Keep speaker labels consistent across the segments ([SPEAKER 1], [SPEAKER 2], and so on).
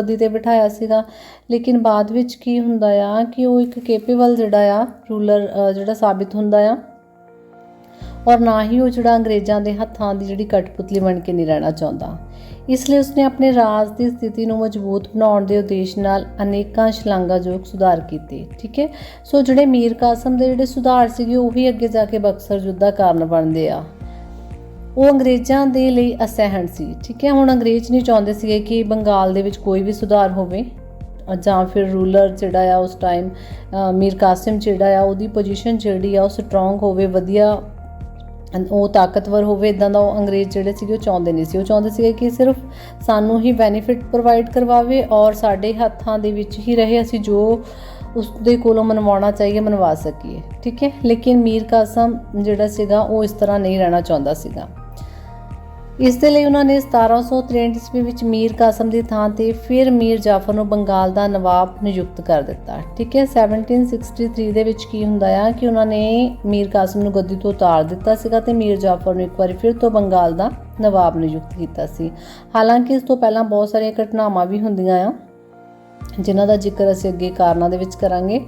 [SPEAKER 1] ਗੱਦੀ ਤੇ ਬਿਠਾਇਆ ਸੀਗਾ। ਲੇਕਿਨ ਬਾਅਦ ਵਿੱਚ ਕੀ ਹੁੰਦਾ ਆ ਕਿ ਉਹ ਇੱਕ ਕੇਪੇਬਲ ਜਿਹੜਾ ਆ ਰੂਲਰ ਜਿਹੜਾ ਸਾਬਿਤ ਹੁੰਦਾ ਆ, ਔਰ ਨਾ ਹੀ ਉਹ ਜਿਹੜਾ ਅੰਗਰੇਜ਼ਾਂ ਦੇ ਹੱਥਾਂ ਦੀ ਜਿਹੜੀ ਕਟਪੁਤਲੀ ਬਣ ਕੇ ਨਹੀਂ ਰਹਿਣਾ ਚਾਹੁੰਦਾ। ਇਸ ਲਈ ਉਸਨੇ ਆਪਣੇ ਰਾਜ ਦੀ ਸਥਿਤੀ ਨੂੰ ਮਜ਼ਬੂਤ ਬਣਾਉਣ ਦੇ ਉਦੇਸ਼ ਨਾਲ ਅਨੇਕਾਂ ਸ਼ਲਾਘਾਯੋਗ ਸੁਧਾਰ ਕੀਤੇ, ਠੀਕ ਹੈ? ਸੋ ਜਿਹੜੇ ਮੀਰ ਕਾਸਮ ਦੇ ਜਿਹੜੇ ਸੁਧਾਰ ਸੀਗੇ, ਉਹ ਵੀ ਅੱਗੇ ਜਾ ਕੇ ਬਕਸਰ ਯੁੱਧ ਦਾ ਕਾਰਨ ਬਣਦੇ ਆ। ਉਹ ਅੰਗਰੇਜ਼ਾਂ ਦੇ ਲਈ ਅਸਹਿਣ ਸੀ, ਠੀਕ ਹੈ? ਹੁਣ ਅੰਗਰੇਜ਼ ਨਹੀਂ ਚਾਹੁੰਦੇ ਸੀਗੇ ਕਿ ਬੰਗਾਲ ਦੇ ਵਿੱਚ ਕੋਈ ਵੀ ਸੁਧਾਰ ਹੋਵੇ ਜਾਂ ਫਿਰ ਰੂਲਰ ਜਿਹੜਾ ਆ ਉਸ ਟਾਈਮ ਮੀਰ ਕਾਸਿਮ ਜਿਹੜਾ ਆ, ਉਹਦੀ ਪੋਜੀਸ਼ਨ ਜਿਹੜੀ ਆ, ਉਹ ਸਟਰੋਂਗ ਹੋਵੇ, ਵਧੀਆ ਉਹ ਤਾਕਤਵਰ ਹੋਵੇ ਇਦਾਂ ਦਾ ਉਹ ਅੰਗਰੇਜ਼ ਜਿਹੜੇ ਸੀਗੇ, ਉਹ ਚਾਹੁੰਦੇ ਨਹੀਂ ਸੀ। ਉਹ ਚਾਹੁੰਦੇ ਸੀਗੇ ਕਿ ਸਿਰਫ ਸਾਨੂੰ ਹੀ ਬੈਨੀਫਿਟ ਪ੍ਰੋਵਾਈਡ ਕਰਵਾਵੇ ਔਰ ਸਾਡੇ ਹੱਥਾਂ ਦੇ ਵਿੱਚ ਹੀ ਰਹੇ, ਅਸੀਂ ਜੋ ਉਸ ਦੇ ਕੋਲੋਂ ਮਨਵਾਉਣਾ ਚਾਹੀਏ, ਮਨਵਾ ਸਕੀਏ, ਠੀਕ ਹੈ? ਲੇਕਿਨ ਮੀਰ ਕਾਸਮ ਜਿਹੜਾ ਸੀਗਾ, ਉਹ ਇਸ ਤਰ੍ਹਾਂ ਨਹੀਂ ਰਹਿਣਾ ਚਾਹੁੰਦਾ ਸੀਗਾ। ਇਸ ਦੇ ਲਈ ਉਹਨਾਂ ਨੇ 1763 ਈਸਵੀ ਵਿੱਚ ਮੀਰ ਕਾਸਮ ਦੀ ਥਾਂ ਤੇ ਫਿਰ ਮੀਰ ਜਾਫਰ ਨੂੰ ਬੰਗਾਲ ਦਾ ਨਵਾਬ ਨਿਯੁਕਤ ਕਰ ਦਿੱਤਾ। ਠੀਕ ਹੈ 1763 ਦੇ ਵਿੱਚ ਕੀ ਹੁੰਦਾ ਆ ਕਿ ਉਹਨਾਂ ਨੇ ਮੀਰ ਕਾਸਮ ਨੂੰ ਗੱਦੀ ਤੋਂ ਉਤਾਰ ਦਿੱਤਾ ਸੀਗਾ ਤੇ ਮੀਰ ਜਾਫਰ ਨੂੰ ਇੱਕ ਵਾਰੀ ਫਿਰ ਤੋਂ ਬੰਗਾਲ ਦਾ ਨਵਾਬ ਨਿਯੁਕਤ ਕੀਤਾ ਸੀ। ਹਾਲਾਂਕਿ ਇਸ ਤੋਂ ਪਹਿਲਾਂ ਬਹੁਤ ਸਾਰੀਆਂ ਘਟਨਾਵਾਂ ਵੀ ਹੁੰਦੀਆਂ ਆ, ਜਿਨ੍ਹਾਂ ਦਾ ਜ਼ਿਕਰ ਅਸੀਂ ਅੱਗੇ ਕਾਰਨਾਂ ਦੇ ਵਿੱਚ ਕਰਾਂਗੇ।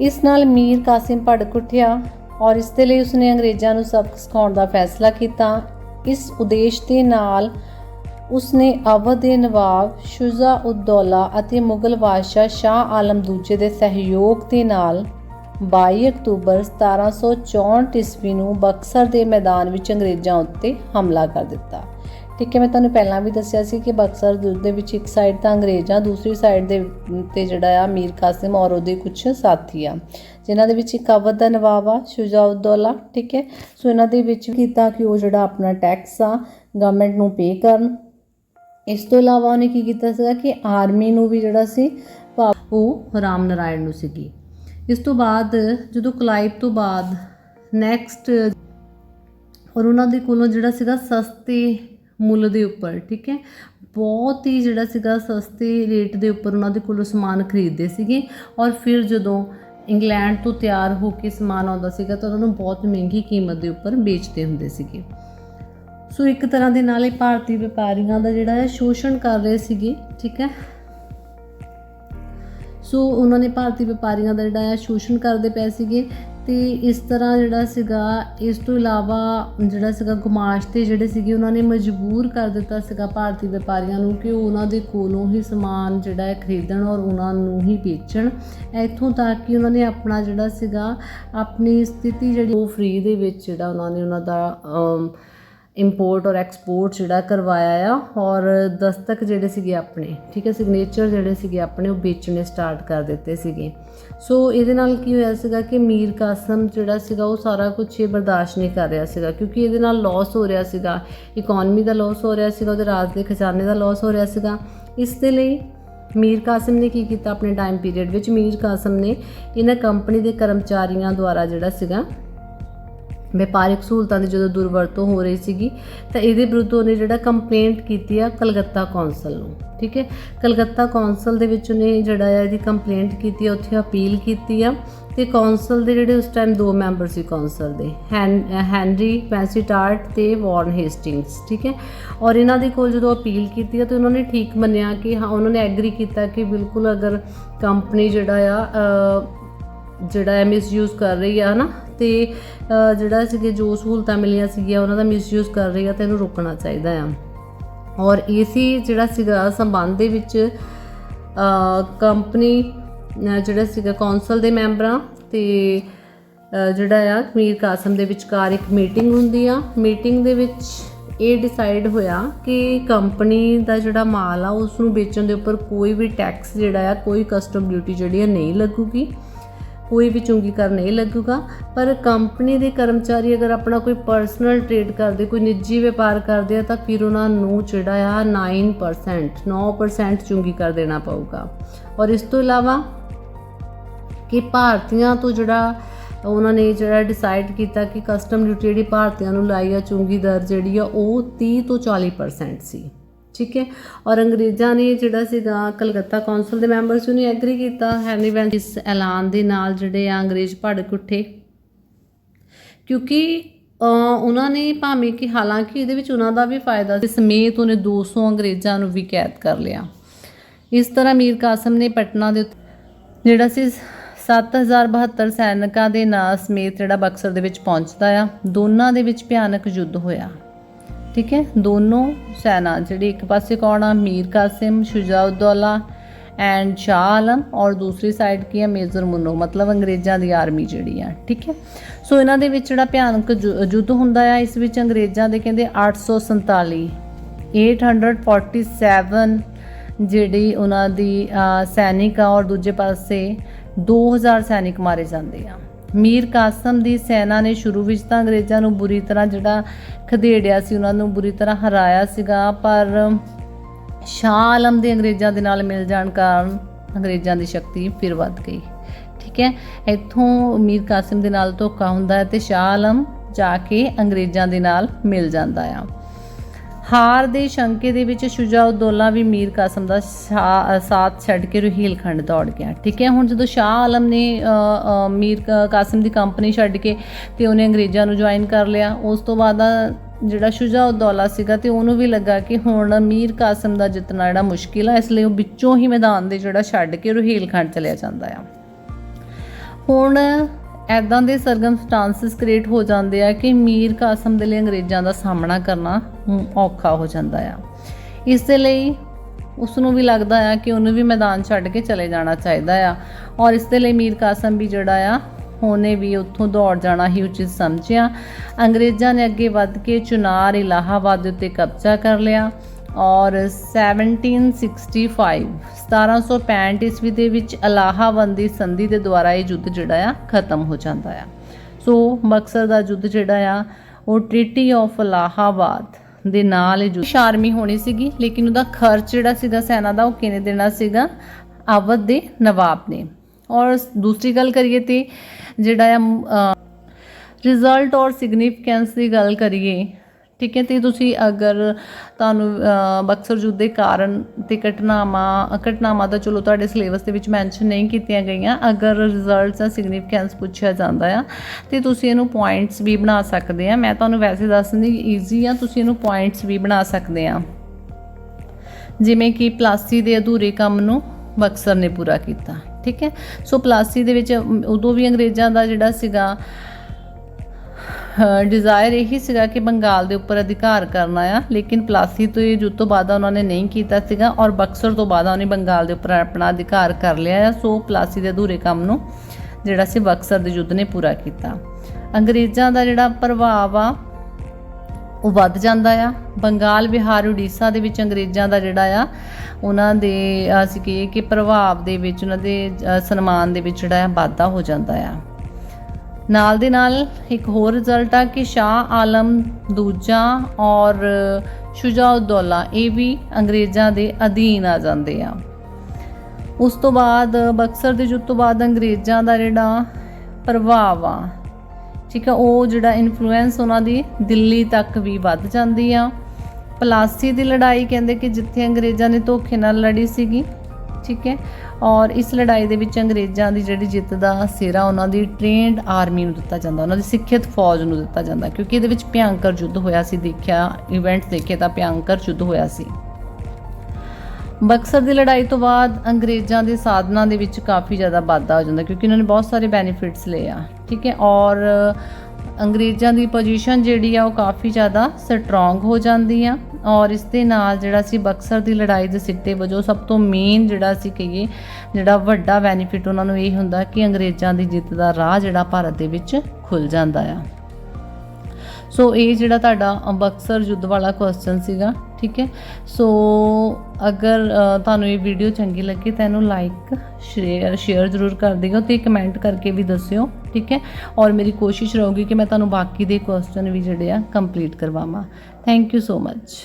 [SPEAKER 1] ਇਸ ਨਾਲ ਮੀਰ ਕਾਸਿਮ ਭੜਕ ਉੱਠਿਆ ਔਰ ਇਸ ਦੇ ਲਈ ਉਸਨੇ ਅੰਗਰੇਜ਼ਾਂ ਨੂੰ ਸਬਕ ਸਿਖਾਉਣ ਦਾ ਫੈਸਲਾ ਕੀਤਾ। ਇਸ ਉਦੇਸ਼ ਦੇ ਨਾਲ ਉਸਨੇ ਅਵਧ ਦੇ ਨਵਾਬ ਸ਼ੁਜਾ ਉਦ-ਦੌਲਾ ਅਤੇ ਮੁਗਲ ਬਾਦਸ਼ਾਹ ਸ਼ਾਹ ਆਲਮ ਦੂਜੇ ਦੇ ਸਹਿਯੋਗ ਦੇ ਨਾਲ 22 ਅਕਤੂਬਰ 1764 ਈਸਵੀ ਨੂੰ ਬਕਸਰ ਦੇ ਮੈਦਾਨ ਵਿੱਚ ਅੰਗਰੇਜ਼ਾਂ ਉੱਤੇ ਹਮਲਾ ਕਰ ਦਿੱਤਾ। ਠੀਕ ਹੈ, ਮੈਂ ਤੁਹਾਨੂੰ ਪਹਿਲਾਂ ਵੀ ਦੱਸਿਆ ਸੀ ਕਿ ਬਕਸਰ ਯੁੱਧ ਦੇ ਵਿੱਚ ਇੱਕ ਸਾਈਡ ਤਾਂ ਅੰਗਰੇਜ਼ਾਂ ਦੂਸਰੀ ਸਾਈਡ ਦੇ ਤੇ ਜਿਹੜਾ ਆ ਮੀਰ ਕਾਸਿਮ ਔਰ ਉਹਦੇ ਕੁਝ ਸਾਥੀ ਆ, ਜਿਨ੍ਹਾਂ ਦੇ ਵਿੱਚ ਇੱਕ ਅਵਧ ਦਾ ਨਵਾਬ ਆ ਸ਼ੁਜਾਉদ্দੌਲਾ ਠੀਕ ਹੈ। ਸੋ ਇਹਨਾਂ ਦੇ ਵਿੱਚ ਕੀਤਾ ਕਿ ਉਹ ਜਿਹੜਾ ਆਪਣਾ ਟੈਕਸ ਆ ਗਵਰਨਮੈਂਟ ਨੂੰ ਪੇ ਕਰਨ। ਇਸ ਤੋਂ ਇਲਾਵਾ ਉਹਨੇ ਕੀ ਕੀਤਾ ਸੀਗਾ ਕਿ ਆਰਮੀ ਨੂੰ ਵੀ ਜਿਹੜਾ ਸੀ ਭਾ- ਉਹ ਰਾਮ ਨਾਰਾਇਣ ਨੂੰ ਸੀਗੀ। ਇਸ ਤੋਂ ਬਾਅਦ ਜਦੋਂ ਕਲਾਈਵ ਤੋਂ ਬਾਅਦ ਨੈਕਸਟ ਔਰ ਉਹਨਾਂ ਦੇ ਕੋਲੋਂ ਜਿਹੜਾ ਸੀਗਾ ਸਸਤੇ ਮੁੱਲ ਦੇ ਉੱਪਰ, ਠੀਕ ਹੈ? ਬਹੁਤ ਹੀ ਜਿਹੜਾ ਸੀਗਾ ਸਸਤੇ ਰੇਟ ਦੇ ਉੱਪਰ ਉਹਨਾਂ ਦੇ ਕੋਲੋਂ ਸਮਾਨ ਖਰੀਦਦੇ ਸੀਗੇ ਔਰ ਫਿਰ ਜਦੋਂ ਇੰਗਲੈਂਡ ਤੋਂ ਤਿਆਰ ਹੋ ਕੇ ਸਮਾਨ ਆਉਂਦਾ ਸੀਗਾ ਤਾਂ ਉਹਨਾਂ ਨੂੰ ਬਹੁਤ ਮਹਿੰਗੀ ਕੀਮਤ ਦੇ ਉੱਪਰ ਵੇਚਦੇ ਹੁੰਦੇ ਸੀਗੇ। ਸੋ ਇੱਕ ਤਰ੍ਹਾਂ ਦੇ ਨਾਲ ਇਹ ਭਾਰਤੀ ਵਪਾਰੀਆਂ ਦਾ ਜਿਹੜਾ ਹੈ ਸ਼ੋਸ਼ਣ ਕਰ ਰਹੇ ਸੀਗੇ, ਠੀਕ ਹੈ? ਸੋ ਉਹਨਾਂ ਨੇ ਭਾਰਤੀ ਵਪਾਰੀਆਂ ਦਾ ਜਿਹੜਾ ਹੈ ਸ਼ੋਸ਼ਣ ਕਰਦੇ ਪਏ ਸੀਗੇ ਤੇ ਇਸ ਤਰ੍ਹਾਂ ਜਿਹੜਾ ਸੀਗਾ, ਇਸ ਤੋਂ ਇਲਾਵਾ ਜਿਹੜਾ ਸੀਗਾ ਗੁਮਾਸ਼ ਤੇ ਜਿਹੜੇ ਸੀਗੇ, ਉਹਨਾਂ ਨੇ ਮਜਬੂਰ ਕਰ ਦਿੱਤਾ ਸੀਗਾ ਭਾਰਤੀ ਵਪਾਰੀਆਂ ਨੂੰ ਕਿ ਉਹ ਉਹਨਾਂ ਦੇ ਕੋਲੋਂ ਹੀ ਸਮਾਨ ਜਿਹੜਾ ਹੈ ਖਰੀਦਣ ਔਰ ਉਹਨਾਂ ਨੂੰ ਹੀ ਵੇਚਣ। ਇੱਥੋਂ ਤੱਕ ਕਿ ਉਹਨਾਂ ਨੇ ਆਪਣਾ ਜਿਹੜਾ ਸੀਗਾ, ਆਪਣੀ ਸਥਿਤੀ ਜਿਹੜੀ ਉਹ ਫ੍ਰੀ ਦੇ ਵਿੱਚ ਜਿਹੜਾ ਉਹਨਾਂ ਨੇ ਉਹਨਾਂ ਦਾ ਇੰਪੋਰਟ ਔਰ ਐਕਸਪੋਰਟ ਜਿਹੜਾ ਕਰਵਾਇਆ ਆ, ਔਰ ਦਸਤਕ ਜਿਹੜੇ ਸੀਗੇ ਆਪਣੇ, ਠੀਕ ਹੈ ਸਿਗਨੇਚਰ ਜਿਹੜੇ ਸੀਗੇ ਆਪਣੇ, ਉਹ ਵੇਚਣੇ ਸਟਾਰਟ ਕਰ ਦਿੱਤੇ ਸੀਗੇ। ਸੋ ਇਹਦੇ ਨਾਲ ਕੀ ਹੋਇਆ ਸੀਗਾ ਕਿ ਮੀਰ ਕਾਸਮ ਜਿਹੜਾ ਸੀਗਾ, ਉਹ ਸਾਰਾ ਕੁਝ ਇਹ ਬਰਦਾਸ਼ਤ ਨਹੀਂ ਕਰ ਰਿਹਾ ਸੀਗਾ, ਕਿਉਂਕਿ ਇਹਦੇ ਨਾਲ ਲਾਸ ਹੋ ਰਿਹਾ ਸੀਗਾ ਇਕਨੋਮੀ ਦਾ ਲਾਸ ਹੋ ਰਿਹਾ ਸੀਗਾ, ਉਹਦੇ ਰਾਜ ਦੇ ਖਜ਼ਾਨੇ ਦਾ ਲਾਸ ਹੋ ਰਿਹਾ ਸੀਗਾ। ਇਸ ਦੇ ਲਈ ਮੀਰ ਕਾਸਮ ਨੇ ਕੀ ਕੀਤਾ ਆਪਣੇ ਟਾਈਮ ਪੀਰੀਅਡ ਵਿੱਚ? ਮੀਰ ਕਾਸਮ ਨੇ ਇਹਨਾਂ ਕੰਪਨੀ ਦੇ ਕਰਮਚਾਰੀਆਂ ਦੁਆਰਾ ਜਿਹੜਾ ਸੀਗਾ ਵਪਾਰਿਕ ਸਹੂਲਤਾਂ ਦੀ ਜਦੋਂ ਦੁਰਵਰਤੋਂ ਹੋ ਰਹੀ ਸੀਗੀ ਤਾਂ ਇਹਦੇ ਵਿਰੁੱਧ ਉਹਨੇ ਜਿਹੜਾ ਕੰਪਲੇਂਟ ਕੀਤੀ ਆ ਕਲਕੱਤਾ ਕੌਂਸਲ ਨੂੰ ਠੀਕ ਹੈ? ਕਲਕੱਤਾ ਕੌਂਸਲ ਦੇ ਵਿੱਚ ਉਹਨੇ ਜਿਹੜਾ ਆ ਇਹਦੀ ਕੰਪਲੇਂਟ ਕੀਤੀ ਆ ਉੱਥੇ ਅਪੀਲ ਕੀਤੀ ਆ ਤੇ ਕੌਂਸਲ ਦੇ ਜਿਹੜੇ ਉਸ ਟਾਈਮ ਦੋ ਮੈਂਬਰ ਸੀ ਕੌਂਸਲ ਦੇ ਹੈਨ- ਅ, ਹੈਨਰੀ ਪੈਂਸੀਟਾਰਟ ਤੇ ਵਾਰਨ ਹੇਸਟਿੰਗਸ ਠੀਕ ਹੈ? ਔਰ ਇਹਨਾਂ ਦੇ ਕੋਲ ਜਦੋਂ ਅਪੀਲ ਕੀਤੀ ਆ ਤੇ ਉਹਨਾਂ ਨੇ ਠੀਕ ਮੰਨਿਆ ਕਿ ਹਾਂ ਉਹਨਾਂ ਨੇ ਐਗਰੀ ਕੀਤਾ ਕਿ ਬਿਲਕੁਲ ਅਗਰ ਕੰਪਨੀ ਜਿਹੜਾ ਆ ਜਿਹੜਾ ਹੈ ਮਿਸਯੂਜ਼ ਕਰ ਰਹੀ ਆ ਹਨਾ ਤੇ ਜਿਹੜਾ ਸੀਗੇ ਜੋ ਸਹੂਲਤਾਂ ਮਿਲੀਆਂ ਸੀਗੀਆਂ, ਉਹਨਾਂ ਦਾ ਮਿਸਯੂਜ਼ ਕਰ ਰਹੀ ਆ ਤੇ ਇਹਨੂੰ ਰੋਕਣਾ ਚਾਹੀਦਾ ਆ। ਔਰ ਇਸੀ ਜਿਹੜਾ ਸੀਗਾ ਸੰਬੰਧ ਦੇ ਵਿੱਚ ਕੰਪਨੀ ਜਿਹੜਾ ਸੀਗਾ ਕੌਂਸਲ ਦੇ ਮੈਂਬਰਾਂ ਤੇ ਜਿਹੜਾ ਆ ਮੀਰ ਕਾਸਮ ਦੇ ਵਿਚਕਾਰ ਇੱਕ ਮੀਟਿੰਗ ਹੁੰਦੀ ਆ। ਮੀਟਿੰਗ ਦੇ ਵਿੱਚ ਇਹ ਡਿਸਾਈਡ ਹੋਇਆ ਕਿ ਕੰਪਨੀ ਦਾ ਜਿਹੜਾ ਮਾਲ ਆ ਉਸ ਨੂੰ ਵੇਚਣ ਦੇ ਉੱਪਰ ਕੋਈ ਵੀ ਟੈਕਸ ਜਿਹੜਾ ਆ, ਕੋਈ ਕਸਟਮ ਡਿਊਟੀ ਜਿਹੜੀ ਆ ਨਹੀਂ ਲੱਗੂਗੀ। ਕੋਈ ਵੀ ਚੁੰਗੀ ਕਰ ਨਹੀਂ ਲੱਗੂਗਾ। ਪਰ ਕੰਪਨੀ ਦੇ ਕਰਮਚਾਰੀ ਅਗਰ ਆਪਣਾ ਕੋਈ ਪਰਸਨਲ ਟ੍ਰੇਡ ਕਰਦੇ, ਕੋਈ ਨਿੱਜੀ ਵਪਾਰ ਕਰਦੇ ਆ, ਤਾਂ ਫਿਰ ਉਹਨਾਂ ਨੂੰ ਜਿਹੜਾ ਆ 9% 9% ਚੁੰਗੀ ਕਰ ਦੇਣਾ ਪਊਗਾ। ਔਰ ਇਸ ਤੋਂ ਇਲਾਵਾ ਕਿ ਭਾਰਤੀਆਂ ਤੋਂ ਜਿਹੜਾ ਉਹਨਾਂ ਨੇ ਜਿਹੜਾ ਡਿਸਾਈਡ ਕੀਤਾ ਕਿ ਕਸਟਮ ਡਿਊਟੀ ਜਿਹੜੀ ਭਾਰਤੀਆਂ ਨੂੰ ਲਾਈ ਆ ਚੁੰਗੀ ਦਰ ਜਿਹੜੀ ਆ, ਉਹ 30 ਤੋਂ 40% ਸੀ। ਠੀਕ ਹੈ। ਔਰ ਅੰਗਰੇਜ਼ਾਂ ਨੇ ਜਿਹੜਾ ਸੀਗਾ ਕਲਕੱਤਾ ਕੌਂਸਲ ਦੇ ਮੈਂਬਰਸ ਨੇ ਐਗਰੀ ਕੀਤਾ ਹੈਨਰੀ ਵੈਨ ਇਸ ਐਲਾਨ ਦੇ ਨਾਲ ਜਿਹੜੇ ਆ ਅੰਗਰੇਜ਼ ਭੜਕ ਉੱਠੇ। ਕਿਉਂਕਿ ਉਹਨਾਂ ਨੇ ਭਾਵੇਂ ਕਿ ਹਾਲਾਂਕਿ ਇਹਦੇ ਵਿੱਚ ਉਹਨਾਂ ਦਾ ਵੀ ਫਾਇਦਾ ਸੀ, ਸਮੇਤ ਉਹਨੇ 200 ਅੰਗਰੇਜ਼ਾਂ ਨੂੰ ਵੀ ਕੈਦ ਕਰ ਲਿਆ। ਇਸ ਤਰ੍ਹਾਂ ਮੀਰ ਕਾਸਮ ਨੇ ਪਟਨਾ ਦੇ ਉੱਤੇ ਜਿਹੜਾ ਸੀ 7072 ਸੈਨਿਕਾਂ ਦੇ ਨਾਲ ਸਮੇਤ ਜਿਹੜਾ ਬਕਸਰ ਦੇ ਵਿੱਚ ਪਹੁੰਚਦਾ ਆ, ਦੋਨਾਂ ਦੇ ਵਿੱਚ ਭਿਆਨਕ ਯੁੱਧ ਹੋਇਆ। ਠੀਕ ਹੈ? ਦੋਨੋਂ ਸੈਨਾ, ਜਿਹੜੀ ਇੱਕ ਪਾਸੇ ਕੌਣ ਆ? ਮੀਰ ਕਾਸਿਮ ਸ਼ੁਜਾਉਦੌਲਾ ਐਂਡ ਸ਼ਾਹ ਆਲਮ ਔਰ ਦੂਸਰੀ ਸਾਈਡ ਕੀ ਹੈ ਮੇਜਰ ਮੁਨੋ, ਮਤਲਬ ਅੰਗਰੇਜ਼ਾਂ ਦੀ ਆਰਮੀ ਜਿਹੜੀ ਆ, ਠੀਕ ਹੈ? ਸੋ ਇਹਨਾਂ ਦੇ ਵਿੱਚ ਜਿਹੜਾ ਭਿਆਨਕ ਯੁ- ਯੁੱਧ ਹੁੰਦਾ ਆ, ਇਸ ਵਿੱਚ ਅੰਗਰੇਜ਼ਾਂ ਦੇ ਕਹਿੰਦੇ 847 847 ਜਿਹੜੀ ਉਹਨਾਂ ਦੀ ਸੈਨਿਕ ਆ ਔਰ ਦੂਜੇ ਪਾਸੇ 2000 ਸੈਨਿਕ ਮਾਰੇ ਜਾਂਦੇ ਆ। ਮੀਰ ਕਾਸਮ ਦੀ ਸੈਨਾ ਨੇ ਸ਼ੁਰੂ ਵਿੱਚ ਤਾਂ ਅੰਗਰੇਜ਼ਾਂ ਨੂੰ ਬੁਰੀ ਤਰ੍ਹਾਂ ਜਿਹੜਾ ਖਦੇੜਿਆ ਸੀ, ਉਹਨਾਂ ਨੂੰ ਬੁਰੀ ਤਰ੍ਹਾਂ ਹਰਾਇਆ ਸੀਗਾ, ਪਰ ਸ਼ਾਹ ਆਲਮ ਦੇ ਅੰਗਰੇਜ਼ਾਂ ਦੇ ਨਾਲ ਮਿਲ ਜਾਣ ਕਾਰਨ ਅੰਗਰੇਜ਼ਾਂ ਦੀ ਸ਼ਕਤੀ ਫਿਰ ਵੱਧ ਗਈ। ਠੀਕ ਹੈ, ਇੱਥੋਂ ਮੀਰ ਕਾਸਿਮ ਦੇ ਨਾਲ ਧੋਖਾ ਹੁੰਦਾ ਹੈ ਤੇ ਸ਼ਾਹ ਆਲਮ ਜਾ ਕੇ ਅੰਗਰੇਜ਼ਾਂ ਦੇ ਨਾਲ ਮਿਲ ਜਾਂਦਾ ਆ। ਹਾਰ ਦੇ ਸ਼ੰਕੇ ਦੇ ਵਿੱਚ ਸ਼ੁਜਾਉਦੌਲਾ ਵੀ ਮੀਰ ਕਾਸਮ ਦਾ ਸ਼ਾ- ਸਾਥ ਛੱਡ ਕੇ ਰਹੀਲਖੰਡ ਦੌੜ ਗਿਆ। ਠੀਕ ਹੈ, ਹੁਣ ਜਦੋਂ ਸ਼ਾਹ ਆਲਮ ਨੇ ਮੀਰ ਕ- ਕਾਸਿਮ ਦੀ ਕੰਪਨੀ ਛੱਡ ਕੇ ਤੇ ਉਹਨੇ ਅੰਗਰੇਜ਼ਾਂ ਨੂੰ ਜੁਆਇਨ ਕਰ ਲਿਆ, ਉਸ ਤੋਂ ਬਾਅਦ ਆ ਜਿਹੜਾ ਸ਼ੁਜਾਉਦੌਲਾ ਸੀਗਾ ਤੇ ਉਹਨੂੰ ਵੀ ਲੱਗਾ ਕਿ ਹੁਣ ਮੀਰ ਕਾਸਿਮ ਦਾ ਜਿੱਤਣਾ ਜਿਹੜਾ ਮੁਸ਼ਕਿਲ ਆ, ਇਸ ਲਈ ਉਹ ਵਿੱਚੋਂ ਹੀ ਮੈਦਾਨ ਦੇ ਜਿਹੜਾ ਛੱਡ ਕੇ ਰਹੀਲਖੰਡ ਚਲਿਆ ਜਾਂਦਾ ਆ। ਹੁਣ ਐਦਾਂ ਦੇ ਸਰਕਮਸਟੈਂਸਸ ਕ੍ਰੀਏਟ ਹੋ ਜਾਂਦੇ ਆ ਕਿ ਮੀਰ ਕਾਸਮ ਦੇ ਲਈ ਅੰਗਰੇਜ਼ਾਂ ਦਾ ਸਾਹਮਣਾ ਕਰਨਾ ਔਖਾ ਹੋ ਜਾਂਦਾ ਆ। ਇਸ ਦੇ ਲਈ ਉਸ ਨੂੰ ਵੀ ਲੱਗਦਾ ਆ ਕਿ ਉਹਨੂੰ ਵੀ ਮੈਦਾਨ ਛੱਡ ਕੇ ਚਲੇ ਜਾਣਾ ਚਾਹੀਦਾ ਆ। ਔਰ ਇਸ ਦੇ ਲਈ ਮੀਰ ਕਾਸਮ ਵੀ ਜਿਹੜਾ ਆ, ਉਹਨੇ ਵੀ ਉੱਥੋਂ ਦੌੜ ਜਾਣਾ ਹੀ ਉਚਿਤ ਸਮਝਿਆ। ਅੰਗਰੇਜ਼ਾਂ ਨੇ ਅੱਗੇ ਵੱਧ ਕੇ ਚੁਨਾਰ ਇਲਾਹਾਬਾਦ ਦੇ ਉੱਤੇ ਕਬਜ਼ਾ ਕਰ ਲਿਆ। ਔਰ 1765 1765 ਈਸਵੀ ਦੇ ਵਿੱਚ ਇਲਾਹਾਬਾਦ ਦੀ ਸੰਧੀ ਦੇ ਦੁਆਰਾ ਇਹ ਯੁੱਧ ਜਿਹੜਾ ਆ ਖਤਮ ਹੋ ਜਾਂਦਾ ਆ। ਸੋ ਬਕਸਰ ਦਾ ਯੁੱਧ ਜਿਹੜਾ ਆ, ਉਹ ਟ੍ਰੀਟੀ ਆਫ ਇਲਾਹਾਬਾਦ ਦੇ ਨਾਲ ਇਹ ਯੁੱਧ ਸ਼ਾਰਮੀ ਹੋਣੀ ਸੀਗੀ, ਲੇਕਿਨ ਉਹਦਾ ਖਰਚ ਜਿਹੜਾ ਸੀਗਾ ਸੈਨਾ ਦਾ, ਉਹ ਕਿਨੇ ਦੇਣਾ ਸੀਗਾ? ਅਵਧ ਦੇ ਨਵਾਬ ਨੇ। ਔਰ ਦੂਸਰੀ ਗੱਲ ਕਰੀਏ ਤੇ ਜਿਹੜਾ ਆ ਰਿਜ਼ਲਟ ਔਰ ਸਿਗਨੀਫੀਕੈਂਸ ਦੀ ਗੱਲ ਕਰੀਏ ਠੀਕ ਹੈ, ਤੇ ਤੁਸੀਂ ਅਗਰ ਤੁਹਾਨੂੰ ਬਕਸਰ ਯੁੱਧ ਦੇ ਕਾਰਨ ਤੇ ਘਟਨਾਵਾਂ ਘਟਨਾਵਾਂ ਤਾਂ ਚਲੋ ਤੁਹਾਡੇ ਸਿਲੇਬਸ ਦੇ ਵਿੱਚ ਮੈਂਸ਼ਨ ਨਹੀਂ ਕੀਤੀਆਂ ਗਈਆਂ, ਅਗਰ ਰਿਜ਼ਲਟਸ ਜਾਂ ਸਿਗਨੀਫੀਕੈਂਸ ਪੁੱਛਿਆ ਜਾਂਦਾ ਆ, ਤੇ ਤੁਸੀਂ ਇਹਨੂੰ ਪੁਆਇੰਟਸ ਵੀ ਬਣਾ ਸਕਦੇ ਆ। ਮੈਂ ਤੁਹਾਨੂੰ ਵੈਸੇ ਦੱਸ ਦਿੰਦੀ ਈਜ਼ੀ ਆ, ਤੁਸੀਂ ਇਹਨੂੰ ਪੁਆਇੰਟਸ ਵੀ ਬਣਾ ਸਕਦੇ ਆ। ਜਿਵੇਂ ਕਿ ਪਲਾਸੀ ਦੇ ਅਧੂਰੇ ਕੰਮ ਨੂੰ ਬਕਸਰ ਨੇ ਪੂਰਾ ਕੀਤਾ, ਠੀਕ ਹੈ? ਸੋ ਪਲਾਸੀ ਦੇ ਵਿੱਚ ਉਦੋਂ ਵੀ ਅੰਗਰੇਜ਼ਾਂ ਦਾ ਜਿਹੜਾ ਸੀਗਾ ਡਿਜ਼ਾਇਰ ਇਹੀ ਸੀਗਾ ਕਿ ਬੰਗਾਲ ਦੇ ਉੱਪਰ ਅਧਿਕਾਰ ਕਰਨਾ ਆ ਲੇਕਿਨ ਪਲਾਸੀ ਤੋਂ ਇਹ ਜੁੱਤ ਤੋਂ ਬਾਅਦ ਉਹਨਾਂ ਨੇ ਨਹੀਂ ਕੀਤਾ ਸੀਗਾ ਔਰ ਬਕਸਰ ਤੋਂ ਬਾਅਦ ਉਹਨੇ ਬੰਗਾਲ ਦੇ ਉੱਪਰ ਆਪਣਾ ਅਧਿਕਾਰ ਕਰ ਲਿਆ ਆ। ਸੋ ਪਲਾਸੀ ਦੇ ਅਧੂਰੇ ਕੰਮ ਨੂੰ ਜਿਹੜਾ ਸੀ ਬਕਸਰ ਦੇ ਯੁੱਧ ਨੇ ਪੂਰਾ ਕੀਤਾ। ਅੰਗਰੇਜ਼ਾਂ ਦਾ ਜਿਹੜਾ ਪ੍ਰਭਾਵ ਆ, ਉਹ ਵੱਧ ਜਾਂਦਾ ਆ। ਬੰਗਾਲ, ਬਿਹਾਰ, ਉੜੀਸਾ ਦੇ ਵਿੱਚ ਅੰਗਰੇਜ਼ਾਂ ਦਾ ਜਿਹੜਾ ਆ, ਉਹਨਾਂ ਦੇ, ਅਸੀਂ ਕਹੀਏ ਕਿ ਪ੍ਰਭਾਵ ਦੇ ਵਿੱਚ, ਉਹਨਾਂ ਦੇ ਸਨਮਾਨ ਦੇ ਵਿੱਚ ਜਿਹੜਾ ਆ, ਵਾਧਾ ਹੋ ਜਾਂਦਾ ਆ। ਨਾਲ ਦੇ ਨਾਲ ਇੱਕ ਹੋਰ ਰਿਜ਼ਲਟ ਆ ਕਿ ਸ਼ਾਹ ਆਲਮ ਦੂਜਾ ਔਰ ਸ਼ੁਜਾਉਦੌਲਾ ਇਹ ਵੀ ਅੰਗਰੇਜ਼ਾਂ ਦੇ ਅਧੀਨ ਆ ਜਾਂਦੇ ਆ। ਉਸ ਤੋਂ ਬਾਅਦ ਬਕਸਰ ਦੇ ਯੁੱਧ ਤੋਂ ਬਾਅਦ ਅੰਗਰੇਜ਼ਾਂ ਦਾ ਜਿਹੜਾ ਪ੍ਰਭਾਵ ਆ, ਠੀਕ ਆ, ਉਹ ਜਿਹੜਾ ਇਨਫਲੂਐਂਸ ਉਹਨਾਂ ਦੀ ਦਿੱਲੀ ਤੱਕ ਵੀ ਵੱਧ ਜਾਂਦੀ ਆ। ਪਲਾਸੀ ਦੀ ਲੜਾਈ ਕਹਿੰਦੇ ਕਿ ਜਿੱਥੇ ਅੰਗਰੇਜ਼ਾਂ ਨੇ ਧੋਖੇ ਨਾਲ ਲੜੀ ਸੀਗੀ, ਠੀਕ ਹੈ ਔਰ ਇਸ ਲੜਾਈ ਦੇ ਵਿੱਚ ਅੰਗਰੇਜ਼ਾਂ ਦੀ ਜਿਹੜੀ ਜਿੱਤ ਦਾ ਸਿਰਾ ਉਹਨਾਂ ਦੀ ਟ੍ਰੇਨਡ ਆਰਮੀ ਨੂੰ ਦਿੱਤਾ ਜਾਂਦਾ, ਉਹਨਾਂ ਦੀ ਸਿੱਖਿਅਤ ਫੌਜ ਨੂੰ ਦਿੱਤਾ ਜਾਂਦਾ, ਕਿਉਂਕਿ ਇਹਦੇ ਵਿੱਚ ਭਿਆੰਕਰ ਯੁੱਧ ਹੋਇਆ ਸੀ, ਦੇਖਿਆ ਇਵੈਂਟ ਦੇਖੇ ਤਾਂ ਭਿਆੰਕਰ ਯੁੱਧ ਹੋਇਆ ਸੀ। ਬਕਸਰ ਦੀ ਲੜਾਈ ਤੋਂ ਬਾਅਦ ਅੰਗਰੇਜ਼ਾਂ ਦੇ ਸਾਧਨਾਂ ਦੇ ਵਿੱਚ ਕਾਫੀ ਜ਼ਿਆਦਾ ਵਾਧਾ ਹੋ ਜਾਂਦਾ, ਕਿਉਂਕਿ ਉਹਨਾਂ ਨੇ ਬਹੁਤ ਸਾਰੇ ਬੈਨੀਫਿਟਸ ਲਏ ਆ, ਠੀਕ ਹੈ, ਔਰ ਅੰਗਰੇਜ਼ਾਂ ਦੀ ਪੋਜੀਸ਼ਨ ਜਿਹੜੀ ਆ ਉਹ ਕਾਫੀ ਜ਼ਿਆਦਾ ਸਟਰੋਂਗ ਹੋ ਜਾਂਦੀ ਆ ਔਰ ਇਸ ਦੇ ਨਾਲ ਜਿਹੜਾ ਸੀ ਬਕਸਰ ਦੀ ਲੜਾਈ ਦੇ ਸਿੱਟੇ ਵਜੋਂ ਸਭ ਤੋਂ ਮੇਨ ਜਿਹੜਾ ਸੀ ਕਹੀਏ ਜਿਹੜਾ ਵੱਡਾ ਬੈਨੀਫਿਟ ਉਹਨਾਂ ਨੂੰ ਇਹ ਹੁੰਦਾ ਕਿ ਅੰਗਰੇਜ਼ਾਂ ਦੀ ਜਿੱਤ ਦਾ ਰਾਹ ਜਿਹੜਾ ਭਾਰਤ ਦੇ ਵਿੱਚ ਖੁੱਲ ਜਾਂਦਾ ਆ। ਸੋ ਇਹ ਜਿਹੜਾ ਤੁਹਾਡਾ ਅੰਬਕਸਰ ਯੁੱਧ ਵਾਲਾ ਕੁਐਸਚਨ ਸੀਗਾ, ਠੀਕ ਹੈ? ਸੋ ਅਗਰ ਤੁਹਾਨੂੰ ਇਹ ਵੀਡੀਓ ਚੰਗੀ ਲੱਗੀ ਤਾਂ ਇਹਨੂੰ ਲਾਈਕ ਸ਼ੇਅਰ ਸ਼ੇਅਰ ਜ਼ਰੂਰ ਕਰ ਦਿਓ ਤੇ ਕਮੈਂਟ ਕਰਕੇ ਵੀ ਦੱਸਿਓ, ਠੀਕ ਹੈ? ਔਰ ਮੇਰੀ ਕੋਸ਼ਿਸ਼ ਰਹੂਗੀ ਕਿ ਮੈਂ ਤੁਹਾਨੂੰ ਬਾਕੀ ਦੇ ਕੁਐਸਚਨ ਵੀ ਜਿਹੜੇ ਆ complete ਕਰਵਾਵਾਂ। Thank you so much